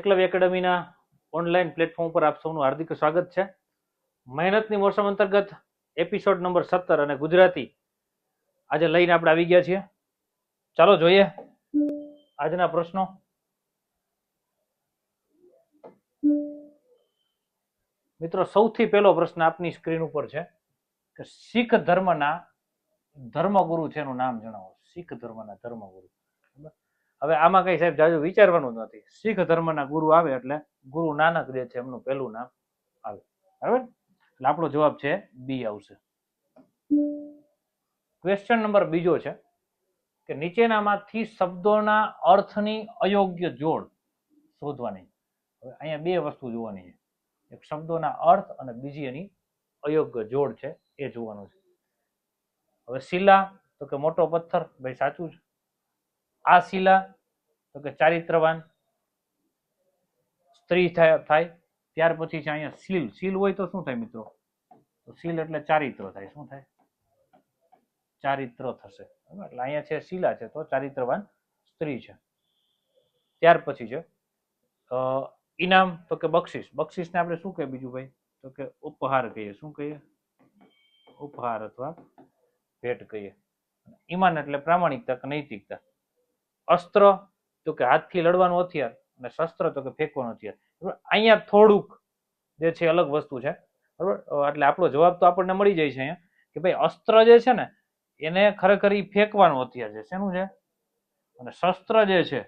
Eklavya એકેડમીના online platform ઉપર આપ સૌનું હાર્દિક સ્વાગત છે. મહેનતની મોસમ અંતર્ગત એપિસોડ નંબર સત્તર અને ગુજરાતી આજે લઈને આપણે આવી ગયા છીએ. ચાલો જોઈએ આજના પ્રશ્નો. મિત્રો, સૌથી પહેલો પ્રશ્ન આપની સ્ક્રીન ઉપર છે કે શીખ ધર્મના ધર્મગુરુ છે એનું નામ જણાવો. શીખ ધર્મના ધર્મગુરુ? હવે આમાં કઈ સાહેબ જાજુ વિચારવાનું નથી. શીખ ધર્મના ગુરુ આવે એટલે ગુરુ નાનક જે છે એમનું પહેલું નામ આવે. બરાબર? એટલે આપણો જવાબ છે બી આવશે. ક્વેશ્ચન નંબર બીજો છે કે નીચેનામાંથી શબ્દોના અર્થની અયોગ્ય જોડ શોધવાની. હવે અહીંયા બે વસ્તુ જોવાની છે. એક શબ્દોના અર્થ અને બીજી એની અયોગ્ય જોડ છે એ જોવાનું છે. હવે શિલા તો કે મોટો પથ્થર, ભાઈ સાચું છે? આ શિલા, તો કે ચારિત્રવાન, સ્ત્રી થાય ત્યાર પછી છે અહીંયા શીલ. શીલ હોય તો શું થાય મિત્રો? તો શીલ એટલે ચારિત્ર થાય. શું થાય? ચારિત્ર થશે? એટલે અહીંયા છે શીલા છે, તો ચારિત્રવાન સ્ત્રી છે. ત્યાર પછી છે ઇનામ, તો કે બક્ષિસ. બક્ષિસને આપણે શું કહીએ બીજું ભાઈ? તો કે ઉપહાર કહીએ. શું કહીએ? ઉપહાર અથવા ભેટ કહીએ. ઈમાન એટલે પ્રામાણિકતા કે નૈતિકતા. અસ્ત્ર, તો કે હાથથી લડવાનું હથિયાર અને શસ્ત્ર, તો કે ફેંકવાનું હથિયાર. બરાબર? અહીંયા થોડુંક જે છે અલગ વસ્તુ છે. બરાબર? એટલે આપણો જવાબ તો આપણને મળી જાય છે અહીંયા કે ભાઈ અસ્ત્ર જે છે ને, એને ખરેખર એ ફેંકવાનું હથિયાર છે. શેનું છે? અને શસ્ત્ર જે છે,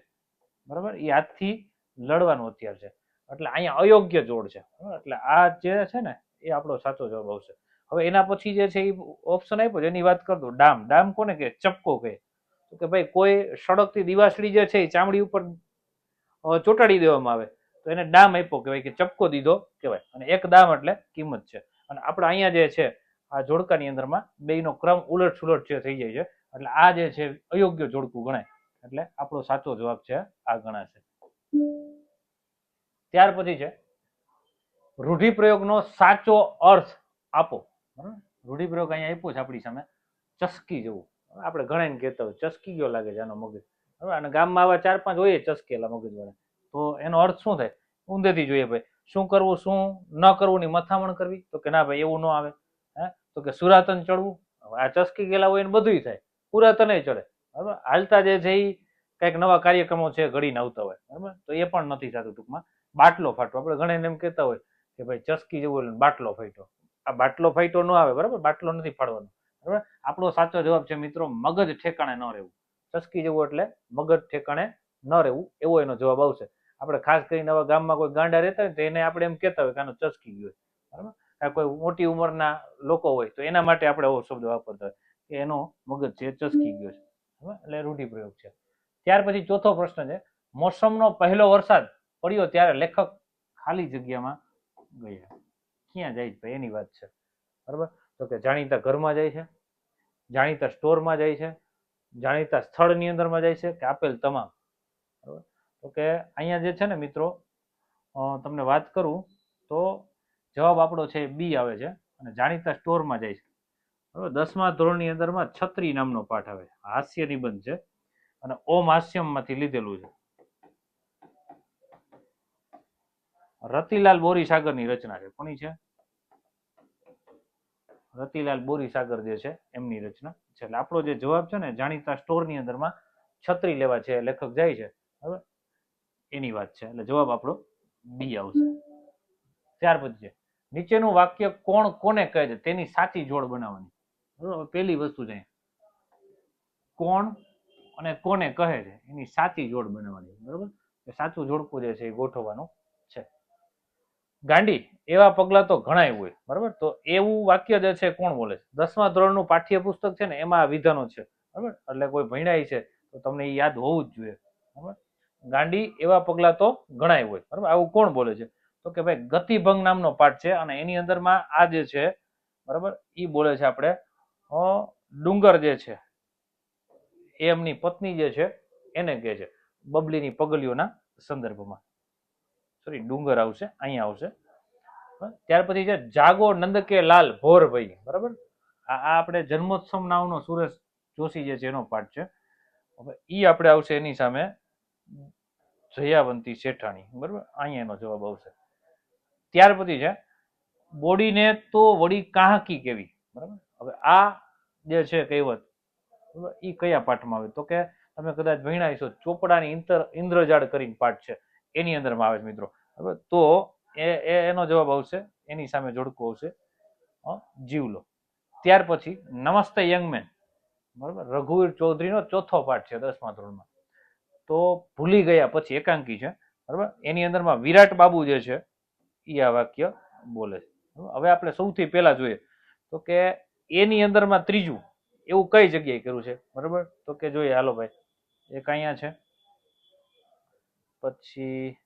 બરાબર? એ હાથથી લડવાનું હથિયાર છે. એટલે અહીંયા અયોગ્ય જોડ છે? એટલે આ જે છે ને, એ આપણો સાચો જવાબ આવશે. હવે એના પછી જે છે એ ઓપ્શન આપ્યો છે, એની વાત કરતો ડામ. ડામ કોને કહે? ચપકો કહે. કે ભાઈ કોઈ સડકથી દિવાસળી જે છે એ ચામડી ઉપર ચોટાડી દેવામાં આવે, તો એને ડામ આપ્યો કહેવાય કે ચપકો દીધો કહેવાય. અને એક દામ એટલે કિંમત છે. અને આપણે અહીંયા જે છે, આ જોડકાની અંદરમાં બેયનો ક્રમ ઉલટ સુલટ છે થઈ જાય છે, એટલે આ જે છે અયોગ્ય જોડકું ગણાય. એટલે આપણો સાચો જવાબ છે આ ગણાશે. ત્યાર પછી છે, રૂઢિપ્રયોગનો સાચો અર્થ આપો. બરાબર? રૂઢિપ્રયોગ અહીંયા આપ્યો છે આપણી સામે, ચસકી જેવું. આપણે ઘણા કહેતા હોય, ચસકી ગયો લાગે છે આનો મગજ. બરાબર? અને ગામમાં આવા ચાર પાંચ હોય ચસકેલા મગજ વાળા તો એનો અર્થ શું થાય? ઊંધેથી જોઈએ ભાઈ, શું કરવું, શું ન કરવું ની મથામણ કરવી? તો કે ના ભાઈ, એવું ન આવે. હે? તો કે સુરાતન ચડવું? આ ચસકી ગયેલા હોય એને બધુંય થાય. પુરાતન ચડે. બરાબર? હાલતા જે છે એ કંઈક નવા કાર્યક્રમો છે, ઘડીને આવતા હોય. બરાબર? તો એ પણ નથી થતું ટૂંકમાં. બાટલો ફાટવો. આપણે ઘણા એમ કહેતા હોય કે ભાઈ, ચસકી જેવું બાટલો ફાટ્યો. આ બાટલો ફાટ્યો ન આવે. બરાબર? બાટલો નથી ફાડવાનો. બરાબર? આપણો સાચો જવાબ છે મિત્રો, મગજ ઠેકાણે ન રહેવું. ચસકી જવું એટલે મગજ ઠેકાણે ન રહેવું, એવો એનો જવાબ આવશે. આપણે ખાસ કરીને આવા ગામમાં કોઈ ગાંડા રહેતા હોય તો એને આપણે એમ કહેતા હોય કે આનો ચસકી ગયો બરાબર? કોઈ મોટી ઉંમરના લોકો હોય તો એના માટે આપણે એવો શબ્દ વાપરતા હોય કે એનો મગજ છે ચસકી ગયો છે. એટલે રૂઢિપ્રયોગ છે. ત્યાર પછી ચોથો પ્રશ્ન છે, મોસમનો પહેલો વરસાદ પડ્યો ત્યારે લેખક ખાલી જગ્યામાં ગયા. ક્યાં જાય ભાઈ? એની વાત છે. બરાબર? તો કે જાણીતા ઘરમાં જાય છે, જાણીતા સ્ટોરમાં જાય છે, જાણીતા સ્થળની અંદરમાં જાય છે કે આપેલ તમામ. બરાબર? તો કે અહીંયા જે છે ને મિત્રો તમને વાત કરું તો જવાબ આપણો છે બી આવે છે અને જાણીતા સ્ટોરમાં જાય છે. બરાબર? દસમા ધોરણની અંદરમાં છત્રી નામનો પાઠ આવે છે. હાસ્ય નિબંધ છે અને ઓમ હાસ્યમમાંથી લીધેલું છે. રતિલાલ બોરીસાગરની રચના છે. કોની છે? રતિલાલ બોરીસાગર જે છે, એમની રચના. છે, એટલે આપણો જે જવાબ છે ને, જાણીતા સ્ટોરની અંદરમાં છત્રી લેવા છે, લેખક જાય છે. બરાબર? એની વાત છે. એટલે જવાબ આપણો બી આવશે. ત્યાર પછી છે. નીચેનું વાક્ય કોણ કોને કહે છે? તેની સાચી જોડ બનાવવાની. બરાબર? પહેલી વસ્તુ છે. કોણ અને કોને કહે છે? એની સાચી જોડ બનાવવાની. બરાબર? સાચું જોડકું જે છે એ ગોઠવવાનું છે. ગાંડી, એવા પગલા તો ઘણાય હોય, બરાબર? તો એવું વાક્ય જે છે, કોણ બોલે છે? દસમા ધોરણનું પાઠ્યપુસ્તક છે ને, એમાં આ વિધાનો છે, બરાબર? એટલે કોઈ ભણાય છે, તો તમને એ યાદ હોવું જ જોઈએ, બરાબર? ગાંડી, એવા પગલા તો ઘણાય હોય, બરાબર? આવું કોણ બોલે છે? તો કે ભાઈ, ગતિભંગ નામનો પાઠ છે, અને એની અંદરમાં આ જે છે, બરાબર? ઈ બોલે છે આપણે ડુંગર જે છે, એ એમની પત્ની જે છે, એને કહે છે, બબલીની પગલીઓના સંદર્ભમાં. સોરી, ડુંગર આવશે, અહીંયા આવશે? ત્યાર પછી છે જાગો નંદકે લાલ ભોરભાઈ, બરાબર? આ આપણે જન્મોત્સવ નામનો સુરેશ જોશી જે છે એનો પાઠ છે. હવે ઈ આપણે આવશે એની સામે જયાવંતી શેઠાણી, બરાબર? અહીંયા એનો જવાબ આવશે. ત્યાર પછી છે બોડીને તો વળી કાહકી કેવી, બરાબર? હવે આ જે છે કહેવત એ કયા પાઠમાં આવે? તો કે તમે કદાચ ભણ્યા છો ચોપડાની ઇન્દ્રજાળ કરીને પાઠ છે. એની અંદરમાં આવે છે મિત્રો. બરાબર તો એ એનો જવાબ આવશે, એની સામે જોડકું આવશે જીવલો. ત્યાર પછી, નમસ્તે યંગ મેન. બરાબર? રઘુવીર ચૌધરીનો ચોથો પાઠ છે દસમા ધોરણમાં. તો ભૂલી ગયા પછી એકાંકી છે. બરાબર? એની અંદરમાં વિરાટ બાબુ જે છે એ આ વાક્ય બોલે છે. હવે આપણે સૌથી પહેલા જોઈએ. તો કે એની અંદરમાં ત્રીજું એવું કઈ જગ્યાએ કર્યું છે? બરાબર? તો કે જોઈએ, હાલો ભાઈ, એક અહીંયા છે. પછી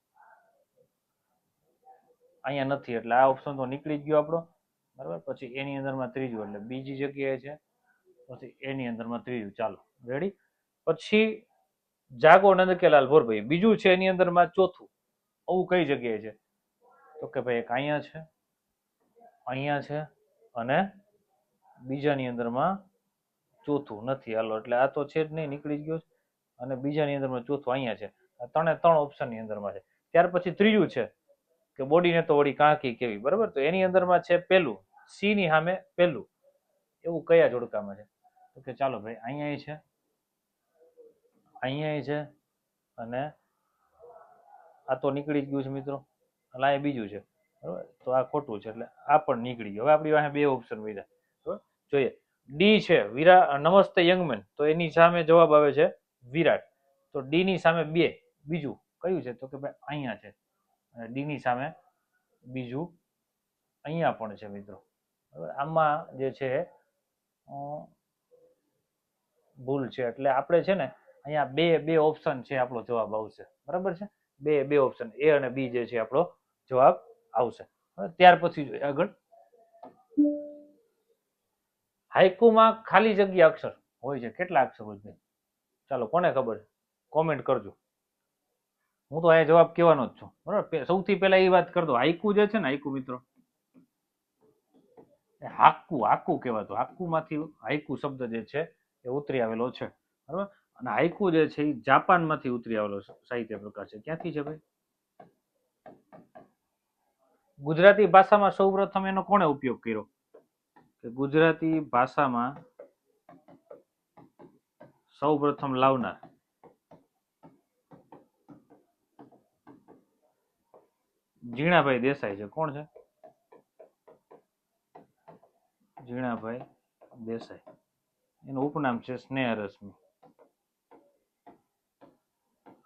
અહીંયા નથી, એટલે આ ઓપ્શન તો નીકળી જ ગયો આપણો. બરાબર? પછી એની અંદરમાં ત્રીજું, એટલે બીજી જગ્યાએ છે. પછી એની અંદરમાં ત્રીજું. ચાલો રેડી પછી જાગો નંદકેલાલ ભોરભાઈ. બીજું છે એની અંદરમાં ચોથું. આવું કઈ જગ્યાએ છે? તો કે ભાઈ એક અહીંયા છે અહીંયા છે અને બીજાની અંદરમાં ચોથું. નથી, હાલો, એટલે આ તો છે જ નહીં, નીકળી જ ગયો અને બીજાની અંદરમાં ચોથું અહીંયા છે. ત્રણે ત્રણ ઓપ્શનની અંદરમાં છે. ત્યાર પછી ત્રીજું છે કે બોડીને તો વળી કાંકી કેવી, બરાબર? તો એની અંદરમાં છે પેલું સી ની સામે પેલું. એવું કયા જોડકામાં છે? તો કે ચાલો ભાઈ, અહીંયા છે અહીંયા છે અને આ તો નીકળી જ ગયું છે મિત્રો. એટલે અહીંયા બીજું છે, બરાબર? તો આ ખોટું છે, એટલે આ પણ નીકળી ગયું. હવે આપણી પાસે બે ઓપ્શન વધ્યા બરાબર? જોઈએ. ડી છે વિરા નમસ્તે યંગમેન. તો એની સામે જવાબ આવે છે વિરાટ. તો ડી ની સામે બે. બીજું કયું છે? તો કે ભાઈ અહીંયા છે. અને ડી ની સામે બીજું અહીંયા પણ છે મિત્રો. બરાબર? આમાં જે છે ભૂલ છે. એટલે આપણે છે ને અહીંયા બે બે ઓપ્શન છે આપણો જવાબ આવશે. બરાબર છે? બે બે ઓપ્શન એ અને બી જે છે આપણો જવાબ આવશે. ત્યાર પછી આગળ. હાઈકુમાં ખાલી જગ્યા અક્ષર હોય છે. કેટલા અક્ષર હોય છે? ચાલો, કોને ખબર? કોમેન્ટ કરજો. હું તો અહીંયા જવાબ કહેવાનો જ છું. બરાબર? સૌથી પહેલા એ વાત કરતો હાઈકુ જે છે ને હાઈકુ મિત્રો. હાકુ હાક્કુ કહેવાતું. હાક્કુ માંથી હાઈકુ શબ્દ જે છે, એ ઉતરી આવેલો છે. બરાબર? અને હાઈકુ જે છે એ જાપાનમાંથી ઉતરી આવેલો સાહિત્ય પ્રકાર છે. ક્યાંથી છે ભાઈ? ગુજરાતી ભાષામાં સૌપ્રથમ એનો કોણે ઉપયોગ કર્યો? કે ગુજરાતી ભાષામાં સૌપ્રથમ લાવનાર. જીણાભાઈ દેસાઈ છે. કોણ છે? જીણાભાઈ દેસાઈ. એનું ઉપનામ છે સ્નેહ રશ્મિ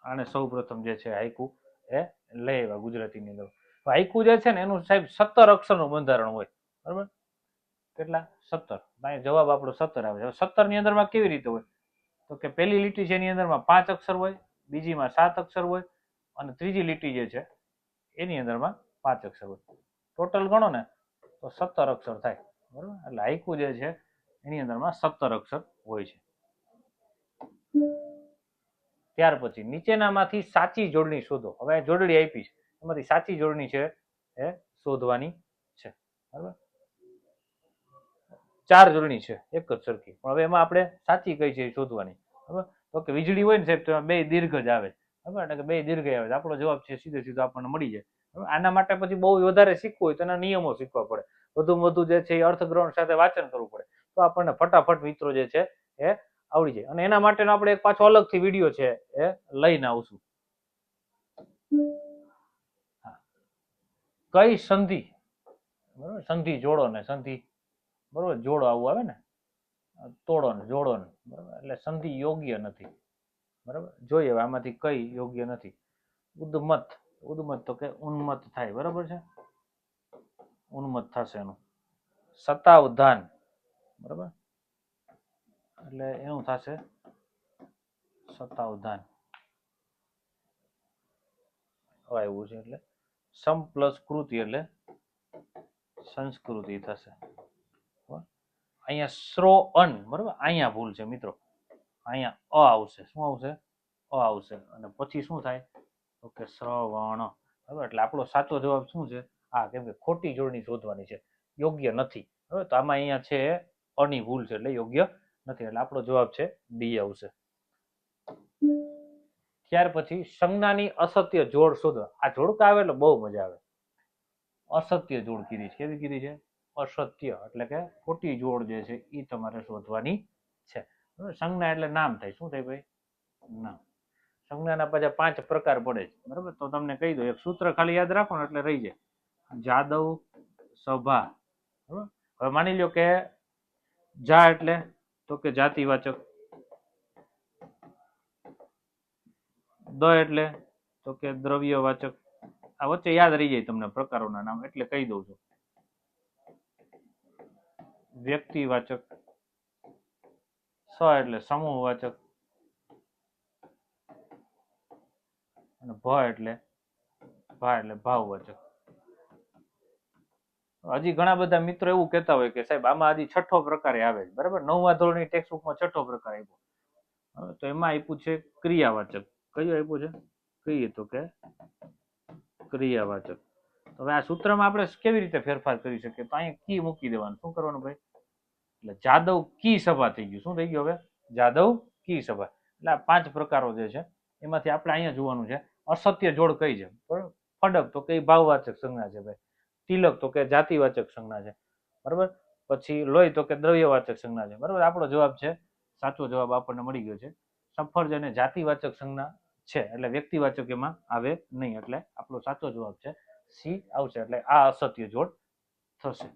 આને સૌપ્રથમ જે છે હાઈકુ એ લઈ આવ્યા ગુજરાતીની અંદર. હાઈકુ જે છે ને એનું સાહેબ સત્તર અક્ષરનું બંધારણ હોય. બરાબર? કેટલા? સત્તર. જવાબ આપણો સત્તર આવે છે. સત્તરની અંદરમાં કેવી રીતે હોય? તો કે પહેલી લીટી છે એની અંદરમાં પાંચ અક્ષર હોય, બીજીમાં સાત અક્ષર હોય અને ત્રીજી લીટી જે છે એની અંદરમાં પાંચ અક્ષર હોય. ટોટલ ગણો ને તો સત્તર અક્ષર થાય. બરાબર? એટલે હાઈકુ જે છે, એની અંદરમાં સત્તર અક્ષર હોય છે. ત્યાર પછી નીચેનામાંથી સાચી જોડણી શોધો. હવે જોડણી આપી છે. એમાંથી સાચી જોડણી છે એ શોધવાની છે. બરાબર? ચાર જોડણી છે, એક જ સરખી. પણ હવે એમાં આપણે સાચી કઈ છે શોધવાની. બરાબર? તો કે વીજળી હોય ને સાહેબ, તો બે દીર્ઘ જ આવે. બરાબર એટલે કે બે દીર્ઘ આવે આપણો જવાબ છે સીધે સીધો આપણને મળી જાય. આના માટે પછી બહુ વધારે શીખવું હોય તો એના નિયમો શીખવા પડે. વધુમાં વધુ જે છે એ અર્થગ્રહણ સાથે વાંચન કરવું પડે. તો આપણને ફટાફટ મિત્રો જે છે એ આવડી જાય. અને એના માટેનો આપણે એક પાછો અલગથી વીડિયો છે એ લઈને આવશું. કઈ સંધિ? બરાબર? સંધિ જોડો ને સંધિ. બરોબર? જોડો આવું આવે ને? તોડો ને જોડો ને બરાબર? એટલે સંધિ યોગ્ય નથી. બરાબર? જોઈએ આમાંથી કઈ યોગ્ય નથી. ઉદ્મત ઉદ્મત તો કે ઉન્મત થાય, બરાબર છે? ઉન્મત થશે એનું. સતાવધાન બરાબર? એટલે એનું થશે સતાવધાન એવું છે એટલે સમ પ્લસ કૃતિ એટલે સંસ્કૃતિ થશે? અહીંયા શ્રો અન, બરાબર? અહીંયા ભૂલ છે મિત્રો. અહીંયા અ આવશે. શું આવશે? અ આવશે. અને પછી શું થાય? તો કે શ્રવણ. બરાબર? એટલે આપણો સાચો જવાબ શું છે? હા કેમ કે ખોટી જોડણી શોધવાની છે. યોગ્ય નથી. બરાબર? તો આમાં અહીંયા છે અની ભૂલ છે એટલે યોગ્ય નથી. એટલે આપણો જવાબ છે ડી આવશે. ત્યાર પછી સંજ્ઞાની અસત્ય જોડ શોધો આ જોડકા આવે? એટલે બહુ મજા આવે. અસત્ય જોડ કીધી છે. કેવી કીધી છે? અસત્ય. એટલે કે ખોટી જોડ જે છે એ તમારે શોધવાની છે? સંજ્ઞા એટલે નામ થાય. શું થાય ભાઈ? નામ. સંજ્ઞાના પાછા પાંચ પ્રકાર પડે છે. બરાબર? તો તમને કહી દો એક સૂત્ર ખાલી યાદ રાખો ને એટલે રહી જાય. જાદવ સભા. હવે માની લ્યો કે જા એટલે તો કે જાતિવાચક. દ એટલે તો કે દ્રવ્યવાચક. આ વચ્ચે યાદ રહી જાય તમને પ્રકારોના નામ. એટલે કહી દઉં છું. વ્યક્તિવાચક. સ એટલે સમૂહવાચક અને ભ એટલે ભા એટલે ભાવવાચક હજી ઘણા બધા મિત્રો એવું કહેતા હોય કે સાહેબ, આમાં હજી છઠ્ઠો પ્રકારે આવે છે. બરાબર? નવમા ધોરણની ટેક્સ્ટ બુકમાં છઠ્ઠો પ્રકાર આપ્યો. તો એમાં આપ્યું છે ક્રિયાવાચક. કયું આપ્યું છે? કહીએ તો કે ક્રિયાવાચક. હવે આ સૂત્રમાં આપણે કેવી રીતે ફેરફાર કરી શકીએ? તો અહીંયા કી મૂકી દેવાનું. શું કરવાનું ભાઈ? એટલે જાદવ કી સભા થઈ ગયું. શું થઈ ગયું હવે? જાદવ કી સભા. એટલે આ પાંચ પ્રકારો જે છે, એમાંથી આપણે અહીંયા જોવાનું છે. અસત્ય જોડ કઈ છે? ફડક તો કઈ ભાવવાચક સંજ્ઞા છે ભાઈ. તિલક તો કે જાતિવાચક સંજ્ઞા છે. બરાબર? પછી લોહી તો કે દ્રવ્યવાચક સંજ્ઞા છે. બરાબર? આપણો જવાબ છે, સાચો જવાબ આપણને મળી ગયો છે. સફરજ અને જાતિવાચક સંજ્ઞા છે, એટલે વ્યક્તિવાચક એમાં આવે નહીં. એટલે આપણો સાચો જવાબ છે, સી આવશે. એટલે આ અસત્ય જોડ થશે.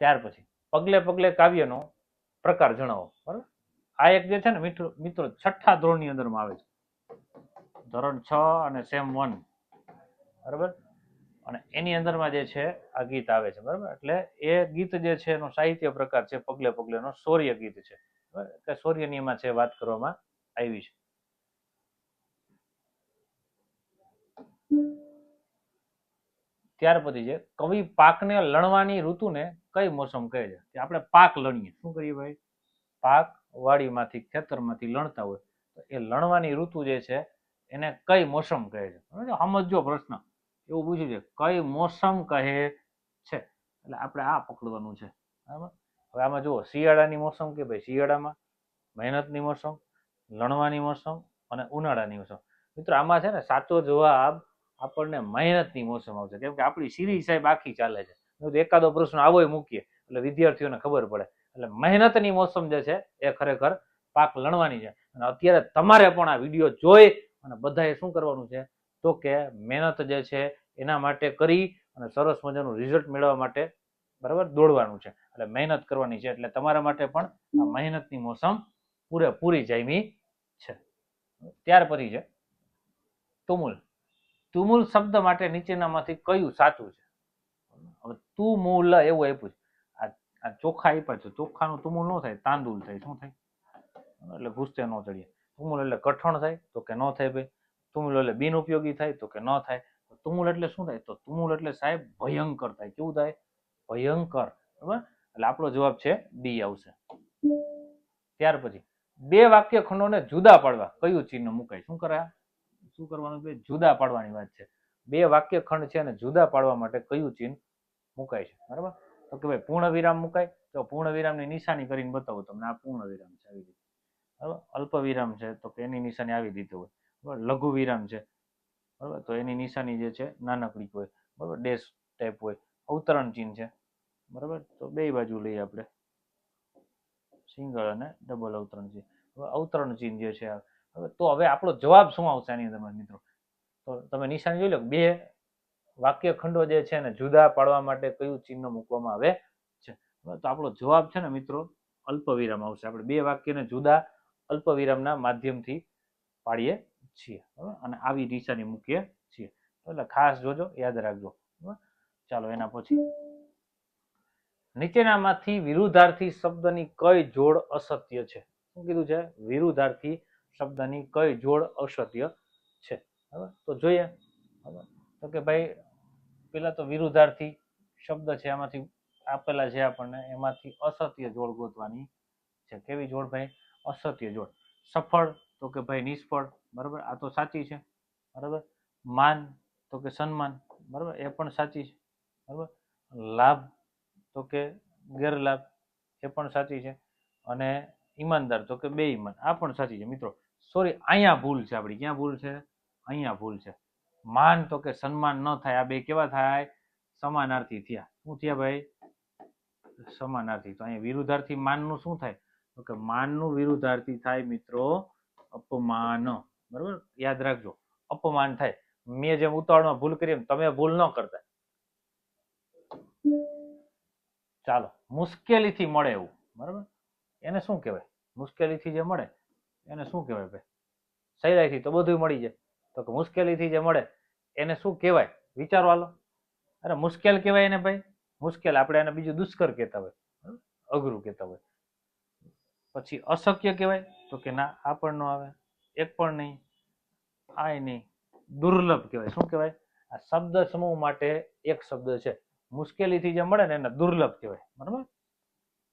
ત્યાર પછી પગલે પગલે કાવ્યનો પ્રકાર જણાવો. બરાબર? આ એક જે છે ને મિત્રો છઠ્ઠા ધોરણની અંદરમાં આવે છે. ધોરણ છ અને સેમ વન બરાબર? અને એની અંદરમાં જે છે, આ ગીત આવે છે. બરાબર? એટલે એ ગીત જે છે, એનો સાહિત્ય પ્રકાર છે, પગલે પગલેનો શૌર્ય ગીત છે. બરાબર? કે શૌર્યની એમાં છે, વાત કરવામાં આવી છે. ત્યાર પછી છે કવિ પાકને લણવાની ઋતુને કઈ મોસમ કહે છે? કે આપણે પાક લણીએ. શું કરીએ ભાઈ? પાક વાડીમાંથી ખેતરમાંથી લણતા હોય. તો એ લણવાની ઋતુ જે છે એને કઈ મોસમ કહે છે? સમજો પ્રશ્ન. એવું પૂછ્યું છે કઈ મોસમ કહે છે? એટલે આપણે આ પકડવાનું છે. બરાબર? હવે આમાં જુઓ શિયાળાની મોસમ કે ભાઈ શિયાળામાં? મહેનતની મોસમ લણવાની મોસમ અને ઉનાળાની મોસમ. મિત્રો આમાં છે ને સાચો જવાબ આપણને મહેનતની મોસમ આવશે. કેમ કે આપણી સિરીઝ સાહેબ આખી ચાલે છે. એકાદો પ્રશ્ન આવો મૂકીએ, એટલે વિદ્યાર્થીઓને ખબર પડે. એટલે મહેનતની મોસમ જે છે એ ખરેખર પાક લણવાની છે. અને અત્યારે તમારે પણ આ વીડિયો જોઈ અને બધાએ શું કરવાનું છે? તો કે મહેનત જે છે એના માટે કરી અને સરસ મજાનું રિઝલ્ટ મેળવવા માટે બરાબર દોડવાનું છે. એટલે મહેનત કરવાની છે. એટલે તમારા માટે પણ આ મહેનતની મોસમ પૂરેપૂરી જામી છે. ત્યાર પછી છે. તુમુલ. તુમુલ શબ્દ માટે નીચેનામાંથી કયું સાચું છે? હવે તુમુલ એવું આપ્યું છે. આ ચોખા આપ્યા છે. ચોખાનું તુમુલ ન થાય, તાંદુલ થાય. શું થાય? એટલે ગુસ્સે ન ચડીએ. તુમુલ એટલે કઠણ થાય, તો કે ન થાય ભાઈ. તુમુલ એટલે બિનઉપયોગી થાય, તો કે ન થાય. તુમુલ એટલે શું થાય? તો તુમુલ એટલે સાહેબ ભયંકર થાય. કેવું થાય? ભયંકર. બરાબર? એટલે આપણો જવાબ છે બી આવશે. ત્યાર પછી બે વાક્ય ખંડોને જુદા પાડવા. કયું ચિહ્ન મુકાય? શું કરે આ? શું કરવાનું કે જુદા પાડવાની વાત છે. બે વાક્ય ખંડ છે અને જુદા પાડવા માટે કયું ચિહ્ન મુકાય છે? બરાબર? તો કે ભાઈ પૂર્ણ વિરામ મુકાય? તો પૂર્ણ વિરામની નિશાની કરીને બતાવું તમને. આ પૂર્ણ વિરામ છે આવી રીતે. બરાબર? અલ્પ વિરામ છે તો કે એની નિશાની આવી દીધું હોય. બરાબર? લઘુ વિરામ છે. બરાબર? તો એની નિશાની જે છે નાનકડી હોય. બરાબર? ડેશ ટાઈપ હોય. અવતરણ ચિહ્ન છે. બરાબર? તો બે બાજુ લઈએ આપણે. સિંગલ અને ડબલ અવતરણ ચિહ્ન. અવતરણ ચિહ્ન જે છે આ હવે તો હવે આપણો જવાબ શું આવશે આની અંદર મિત્રો? તો તમે નિશાની જોઈ લો, બે વાક્ય ખંડો જે છે ને જુદા પાડવા માટે કયું ચિહ્ન મૂકવામાં આવે છે? તો આપણો જવાબ છે ને મિત્રો અલ્પ વિરામ આવશે. આપણે બે વાક્યને જુદા અલ્પ વિરામના માધ્યમથી પાડીએ છીએ. અને આવી નિશાની મૂકીએ છીએ. એટલે ખાસ જોજો, યાદ રાખજો. ચાલો, એના પછી. નીચેનામાંથી વિરુદ્ધાર્થી શબ્દની કઈ જોડ અસત્ય છે? શું કીધું છે? વિરુદ્ધાર્થી શબ્દની કઈ જોડ અસત્ય છે. બરાબર? તો જોઈએ. બરાબર? તો કે ભાઈ, પેલા તો વિરુદ્ધાર્થી શબ્દ છે એમાંથી આપેલા છે આપણને, એમાંથી અસત્ય જોડ ગોતવાની છે. કેવી જોડ ભાઈ? અસત્ય જોડ. સફળ તો કે ભાઈ નિષ્ફળ. બરાબર? આ તો સાચી છે. બરાબર? માન તો કે સન્માન. બરાબર? એ પણ સાચી છે. બરાબર? લાભ તો કે ગેરલાભ, એ પણ સાચી છે. અને ઈમાનદાર તો કે બે ઈમાન આ પણ સાચી છે, મિત્રો. સોરી અહીંયા ભૂલ છે આપણી ક્યાં ભૂલ છે? અહીંયા ભૂલ છે. માન તો કે સન્માન ન થાય. આ બે કેવા થાય? સમાનાર્થી થયા. શું થયા ભાઈ? સમાનાર્થી. તો અહીંયા વિરુદ્ધાર્થી માનનું શું થાય? તો કે માનનું વિરુદ્ધાર્થી થાય મિત્રો અપમાન. બરોબર? યાદ રાખજો. અપમાન થાય. મેં જેમ ઉતાવળમાં ભૂલ કરી એમ તમે ભૂલ ન કરતા. ચાલો. મુશ્કેલીથી મળે એવું. બરાબર? એને શું કહેવાય? મુશ્કેલીથી જે મળે એને શું કહેવાય ભાઈ? સહેલાઈથી તો બધું મળી જાય. તો કે મુશ્કેલીથી જે મળે, એને શું કહેવાય? વિચારો હાલો. અરે મુશ્કેલ કહેવાય એને ભાઈ. મુશ્કેલ આપણે એને બીજું દુષ્કર કહેતા હોય. અઘરું કહેતા હોય. પછી અશક્ય કહેવાય, તો કે ના, આ પણ ન આવે, એક પણ નહીં. આય નહીં. દુર્લભ કહેવાય. શું કહેવાય? આ શબ્દ સમૂહ માટે એક શબ્દ છે. મુશ્કેલીથી જે મળે ને એને દુર્લભ કહેવાય. બરાબર?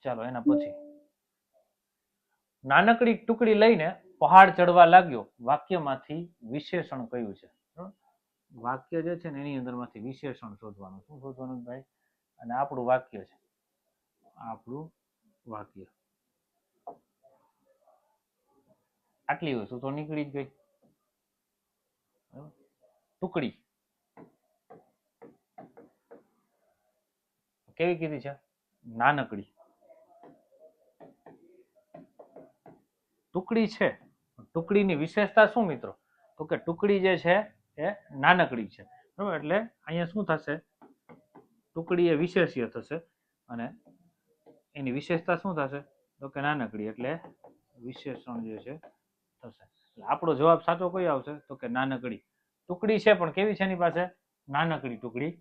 ચાલો એના પછી. નાનકડી ટુકડી લઈને પહાડ ચડવા લાગ્યો. વાક્યમાંથી વિશેષણ કયું છે? વાક્ય જે છે ને એની અંદરમાંથી વિશેષણ શોધવાનું. શું શોધવાનું ભાઈ? અને આપણું વાક્ય છે? આપણું વાક્ય. આટલી વસ્તુ તો નીકળી જ ગઈ? ટુકડી. કેવી કીધી છે? નાનકડી. ટુકડી છે. ટુકડીની વિશેષતા શું મિત્રો? તો કે ટુકડી જે છે એ નાનકડી છે. બરાબર? એટલે અહીંયા શું થશે? ટુકડી એ વિશેષ્ય થશે અને એની વિશેષતા શું થશે? તો કે નાનકડી, એટલે વિશેષણ જે છે થશે. એટલે આપણો જવાબ સાચો કયો આવશે? તો કે નાનકડી. ટુકડી છે, પણ કેવી છે એની પાસે? નાનકડી ટુકડી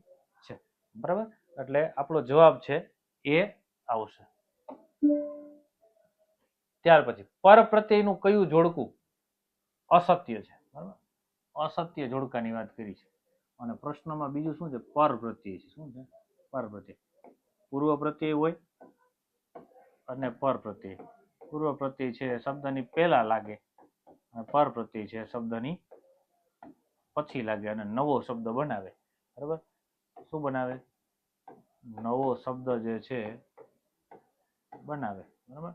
છે. બરાબર? એટલે આપણો જવાબ છે એ આવશે. ત્યાર પછી પર પ્રત્યયનું કયું જોડકું? અસત્ય છે, બરાબર? અસત્ય જોડકાની વાત કરી છે. અને પ્રશ્નમાં બીજું શું છે? પર પ્રત્યય છે. શું છે? પર પ્રત્યય. પૂર્વ પ્રત્યય હોય અને પર પ્રત્યય. પૂર્વ પ્રત્યય છે શબ્દની પહેલા લાગે અને પર પ્રત્યય છે શબ્દની પછી લાગે અને નવો શબ્દ બનાવે. બરાબર? શું બનાવે? નવો શબ્દ જે છે, બનાવે. બરાબર?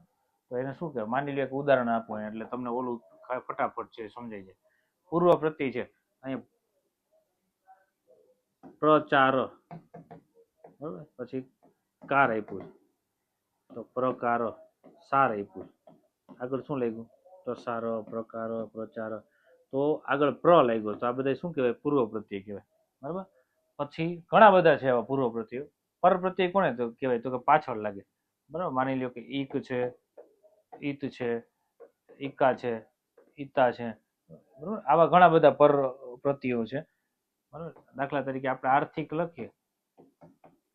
તો એને શું કહેવાય? માની લો એક ઉદાહરણ આપો એટલે તમને ઓલું ફટાફટ છે સમજાય જાય. પૂર્વ પ્રત્યય છે, અહીંયા પ્રચાર. બરાબર? પછી કાર આપ્યું છે. તો પ્રકાર, સાર આપ્યું આગળ શું લાગ્યું? પ્રસાર, પ્રકાર, પ્રચાર. તો આગળ પ્ર લાગ્યો. તો આ બધા શું કહેવાય? પૂર્વ પ્રત્યય કહેવાય. બરાબર? પછી ઘણા બધા છે એવા પૂર્વ પ્રત્યયો. પર પ્રત્યય કોને તો કહેવાય? તો કે પાછળ લાગે. બરાબર? માની લ્યો કે ઈક છે. ઈત છે, ઈકા છે, ઈતા છે, બરાબર? આવા ઘણા બધા પર પ્રત્યયો છે. બરાબર? દાખલા તરીકે આપણે આર્થિક લખીએ,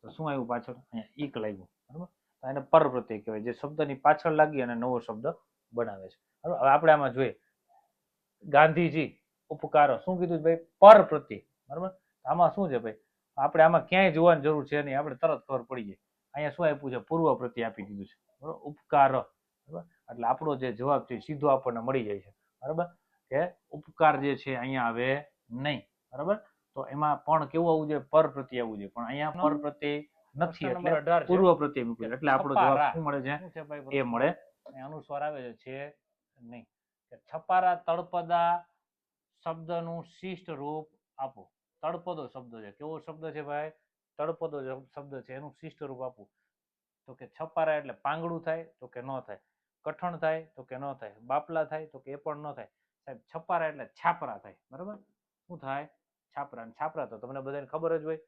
તો શું આવ્યું પાછળ? અહીંયા ઈક લાગ્યું, બરાબર? એને પર પ્રત્યય કહેવાય, જે શબ્દની પાછળ લાગી અને નવો શબ્દ બનાવે છે. બરાબર? હવે આપણે આમાં જોઈએ. ગાંધીજી, ઉપકારો. શું કીધું ભાઈ? પર પ્રત્યય. બરાબર? આમાં શું છે ભાઈ? આપણે આમાં ક્યાંય જોવાની જરૂર છે નહીં. આપણે તરત ખબર પડી જાય. અહીંયા શું આપ્યું છે? પૂર્વ પ્રત્યય આપી દીધું છે. બરાબર? ઉપકાર. બરાબર? એટલે આપણો જે જવાબ છે સીધો આપણને મળી જાય છે. બરાબર? કે ઉપકાર જે છે અહીંયા આવે નહીં. બરાબર? તો એમાં પણ કેવું આવવું જોઈએ? પર પ્રત્યે આવવું જોઈએ. પણ અહીંયા પર પ્રત્યે નથી. એટલે પૂર્વ પ્રત્યે મૂક્યું. એટલે આપણો જવાબ શું મળે છે? એ મળે. અનુસ્વાર આવે છે નહીં. કે છપારા તળપદા શબ્દનું શિષ્ટ રૂપ આપો. તળપદો શબ્દ છે. કેવો શબ્દ છે ભાઈ? તળપદો શબ્દ છે. એનું શિષ્ટ રૂપ આપો. તો કે છપારા એટલે પાંગડું થાય તો કે ન થાય. કઠણ થાય તો કે ન થાય, બાપલા થાય તો કે પણ ન થાય. સાહેબ, છપારા એટલે છાપરા થાય, બરાબર? શું થાય? છાપરા છાપરા તો તમને બધાને ખબર જ હોય.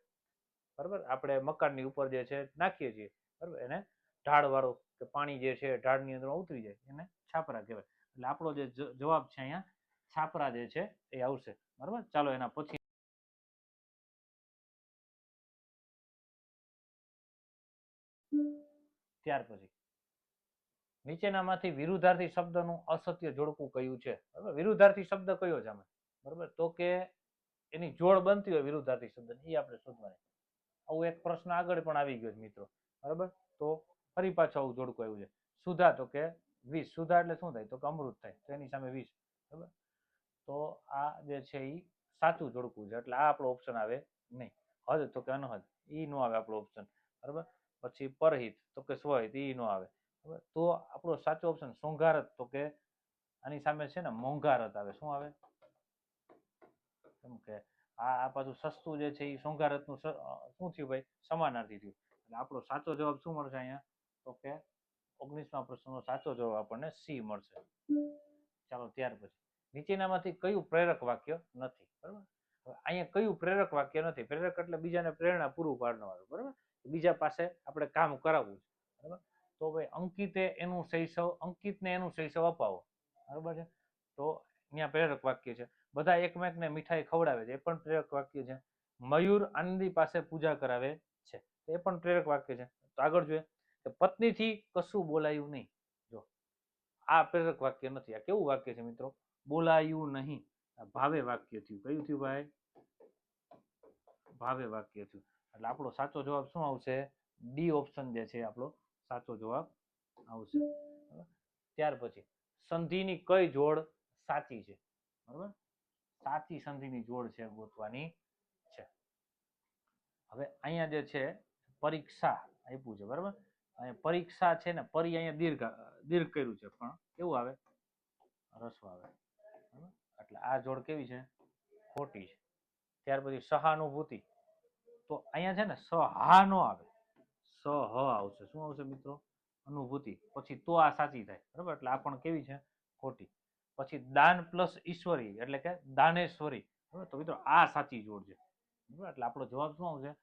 બરાબર? આપણે મકાનની ઉપર જે છે નાખીએ છીએ. બરાબર? એને ઢાળ વાળું કે પાણી જે છે ઢાળની અંદર ઉતરી જાય. એને છાપરા કહેવાય. એટલે આપણો જે જવાબ છે અહીંયા, છાપરા જે છે એ આવશે. બરાબર? ચાલો એના પછી ત્યાર પછી. નીચેનામાંથી વિરુદ્ધાર્થી શબ્દનું અસત્ય જોડકું કયું છે? બરાબર? વિરુદ્ધાર્થી શબ્દ કયો છે આમાં? બરાબર? તો કે એની જોડ બનતી હોય વિરુદ્ધાર્થી શબ્દ એ આપણે શોધવાની. આવું એક પ્રશ્ન આગળ પણ આવી ગયો છે મિત્રો. બરાબર? તો ફરી પાછું આવું જોડકું આવ્યું છે. સુધા તો કે વીસ. સુધા એટલે શું થાય? તો કે અમૃત થાય. તો એની સામે વીસ. બરાબર? તો આ જે છે એ સાચું જોડકું છે. એટલે આ આપણો ઓપ્શન આવે નહીં. હદ તો કે અનહદ. ઈ નો આવે આપણો ઓપ્શન બરાબર? પછી પરહિત તો કે સ્વહિત, ઈ નો આવે. તો આપણો સાચો ઓપ્શન સોંઘારત તો કે આની સામે છે ને મોંઘારત આવે. શું આવે? કેમ કે આ આ પાછું સસ્તું જે છે એ સોંઘારતનું નું શું થયું ભાઈ? સમાનાર્થી થયું. એટલે આપણો સાચો જવાબ શું મળશે અહીંયા? તો કે ઓગણીસમા પ્રશ્નનો સાચો જવાબ આપણને સી મળશે. ચાલો, ત્યાર પછી. નીચેનામાંથી કયું પ્રેરક વાક્ય નથી? બરાબર? અહીંયા કયું પ્રેરક વાક્ય નથી? પ્રેરક એટલે બીજાને પ્રેરણા પૂરું પાડનારું. બરાબર? બીજા પાસે આપણે કામ કરાવવું છે. બરાબર? તો ભાઈ અંકિતે એનું શૈશવ, અંકિતને એનું શૈશવ અપાવો. બરાબર છે? તો અહીંયા પ્રેરક વાક્ય છે. બધા એકમેકને મીઠાઈ ખવડાવે છે. એ પણ પ્રેરક વાક્ય છે. મયુર આનંદી પાસે પૂજા કરાવે છે. એ પણ પ્રેરક વાક્ય છે. તો આગળ જોઈએ. કે પત્નીથી કશું બોલાયું નહીં. જો, આ પ્રેરક વાક્ય નથી. આ કેવું વાક્ય છે મિત્રો? બોલાયું નહીં. ભાવે વાક્ય થયું. કયું થયું ભાઈ? ભાવે વાક્ય થયું. એટલે આપણો સાચો જવાબ શું આવશે? ડી ઓપ્શન જે છે આપણો સાચો જવાબ આવશે. ત્યાર પછી, સંધિની કઈ જોડ સાચી છે? બરાબર? સાચી સંધિની જોડ છે ગોતવાની છે. હવે અહીંયા જે છે, પરીક્ષા આપ્યું છે, બરાબર? અહીંયા પરીક્ષા છે ને, પરી અહીંયા દીર્ઘ દીર્ઘ કર્યું છે, પણ કેવું આવે? રસ્વ આવે. એટલે આ જોડ કેવી છે? ખોટી છે. ત્યાર પછી સહાનુભૂતિ. તો અહીંયા છે ને સહા નો આવે. સ, હ આવશે. શું આવશે મિત્રો? અનુભૂતિ. પછી તો આ સાચી થાય. બરાબર? એટલે આ પણ કેવી છે? ખોટી. પછી દાન પ્લસ ઈશ્વરી એટલે કે દાનેશ્વરી. બરાબર? તો મિત્રો આ સાચી જોડ છે. બરાબર? એટલે આપણો જવાબ શું આવશે?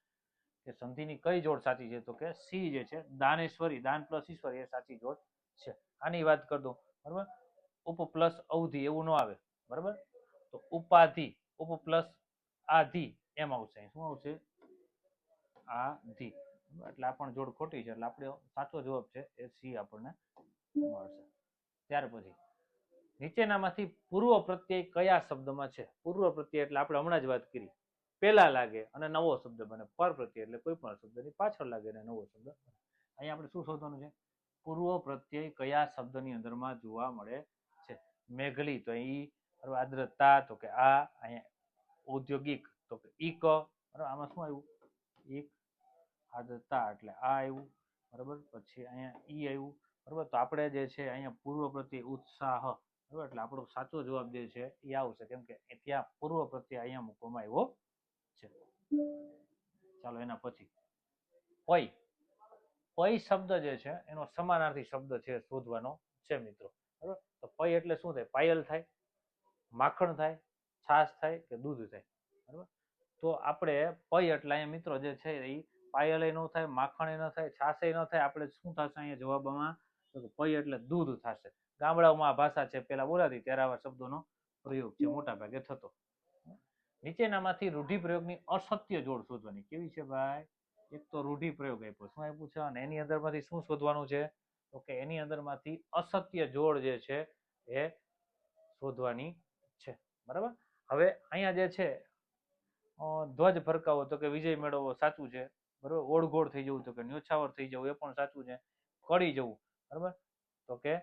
કે સંધિની કઈ જોડ સાચી છે? તો કે સી જે છે, દાનેશ્વરી. દાન પ્લસ ઈશ્વરી એ સાચી જોડ છે. આની વાત કર દઉં. બરાબર? ઉપ પ્લસ અવધિ એવું ન આવે. બરાબર? તો ઉપાધિ. ઉપ પ્લસ આધિ એમ આવશે. શું આવશે? આધિ? એટલે આ પણ જોડ ખોટી છે, એટલે આપણે સાચો જવાબ છે એ સી આપણને મળશે. ત્યાર પછી, નીચેનામાંથી પૂર્વ પ્રત્યય કયા શબ્દમાં છે? પૂર્વ પ્રત્યય એટલે આપણે હમણાં જ વાત કરી. પહેલા લાગે અને નવો શબ્દ બને, પર પ્રત્યય એટલે કોઈ પણ શબ્દની પાછળ લાગે અને નવો શબ્દ અહીંયા આપણે શું શોધવાનું છે? પૂર્વ પ્રત્યય કયા શબ્દની અંદરમાં જોવા મળે છે? મેઘલી તો ઈ આદ્રતા તો કે આ, અહીંયા ઔદ્યોગિક તો કે ઈક આમાં શું આવ્યું? આદ્રતા એટલે આ આવ્યું બરાબર? પછી અહીંયા ઈ આવ્યું બરાબર? તો આપણે જે છે અહીંયા પૂર્વ પ્રત્યે ઉત્સાહ, બરાબર? એટલે આપણો સાચો જવાબ જે છે એ આવશે, કેમ કે ત્યાં પૂર્વ પ્રત્યે અહીંયા મૂકવામાં આવ્યો છે. ચાલો એના પછી. પઈ. પઈ શબ્દ જે છે એનો સમાનાર્થી શબ્દ છે શોધવાનો છે મિત્રો, બરાબર? તો પઈ એટલે શું થાય? પાયલ થાય, માખણ થાય, છાશ થાય કે દૂધ થાય, બરાબર? તો આપણે પઈ એટલે અહીંયા મિત્રો જે છે એ પાયલે ન થાય, માખણ ન થાય, છાશે ન થાય, આપણે શું થશે અહીંયા જવાબમાં? કે એટલે દૂધ થશે. ગામડાઓમાં આ ભાષા છે પેલા બોલાતી, ત્યારે આવા શબ્દોનો પ્રયોગ છે, મોટા ભાગે થતો. નીચેનામાંથી રૂઢિપ્રયોગની અસત્ય જોડ શોધવાની. કેવી છે ભાઈ? એક તો રૂઢિપ્રયોગ આપ્યો. શું આપ્યું છે? અને એની અંદરમાંથી શું શોધવાનું છે? તો કે એની અંદરમાંથી અસત્ય જોડ જે છે, એ શોધવાની છે. બરાબર? હવે અહીંયા જે છે ધ્વજ ફરકાવો, તો કે વિજય મેળવવો સાચું છે? બરાબર? ઓળઘોળ થઈ જવું તો કે ન્યોછાવર થઈ જવું એ પણ સાચું છે. કળી જવું, બરાબર? તો કે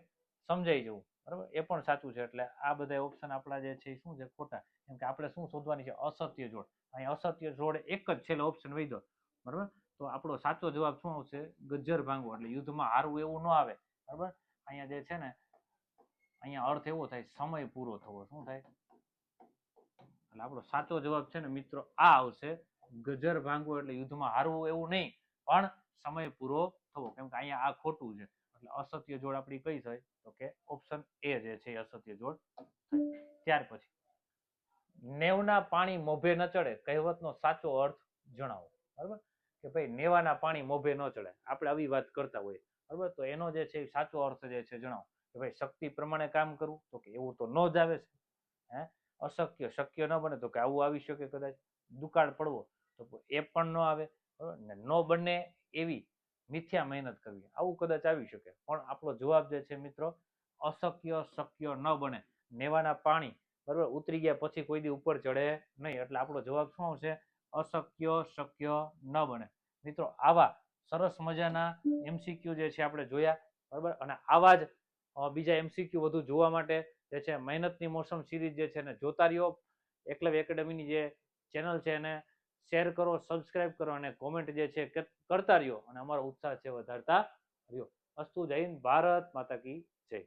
સમજાઈ જવું, બરાબર? એ પણ સાચું છે. એટલે આ બધા ઓપ્શન આપણા જે છે શું છે? ખોટા. કેમ કે આપણે શું શોધવાની છે? અસત્ય જોડ. અહીં અસત્ય જોડ એક જ છેલ્લો ઓપ્શન વૈધો બરાબર? તો આપણો સાચો જવાબ શું આવશે? ગજ્જર ભાંગવો. એટલે યુદ્ધમાં હારવું એવું ન આવે, બરાબર? અહીંયા જે છે ને, અહીંયા અર્થ એવો થાય, સમય પૂરો થવો. શું થાય? એટલે આપણો સાચો જવાબ છે ને, મિત્રો, આ આવશે. ગજર ભાંગવું એટલે યુદ્ધમાં હારવું એવું નહીં, પણ સમય પૂરો થવો. કેમ કે અહીંયા આ ખોટું છે. એટલે અસત્ય જોડ આપણી કઈ થાય? તો કે ઓપ્શન એ જે છે અસત્ય જોડ ત્યાર પછી, નેવના પાણી મોભે ન ચડે. કહેવતનો સાચો અર્થ જણાવો. બરાબર? કે ભાઈ, નેવાના પાણી મોભે ન ચડે. આપણે આવી વાત કરતા હોઈએ. બરાબર? તો એનો જે છે સાચો અર્થ જે છે જણાવો. કે ભાઈ, શક્તિ પ્રમાણે કામ કરવું? તો કે એવું તો ન જ આવે છે. હે? અશક્ય, શક્ય ન બને તો કે આવું આવી શકે કદાચ. દુકાળ પડવો તો એ પણ ન આવે, બરાબર? ને ન બને એવી મિથ્યા મહેનત કરવી. આવું કદાચ આવી શકે. પણ આપણો જવાબ જે છે મિત્રો, અશક્ય, શક્ય ન બને. નેવાના પાણી, બરાબર? ઉતરી ગયા પછી કોઈ દી ઉપર ચડે નહીં. એટલે આપણો જવાબ શું આવશે? અશક્ય, શક્ય ન બને. મિત્રો, આવા સરસ મજાના એમસીક્યુ જે છે આપણે જોયા, બરાબર? અને આવા જ બીજા એમસીક્યુ વધુ જોવા માટે જે છે, મહેનતની મોસમ સિરીઝ જે છે ને, જોતા રહ્યો. એકલવ એકેડમીની જે ચેનલ છે એને શેર કરો, સબસ્ક્રાઇબ કરો અને કોમેન્ટ જે છે કરતા રહ્યો. અને અમારો ઉત્સાહ છે વધારતા રહ્યો. અસ્તુ જય ભારત માતા કી જય.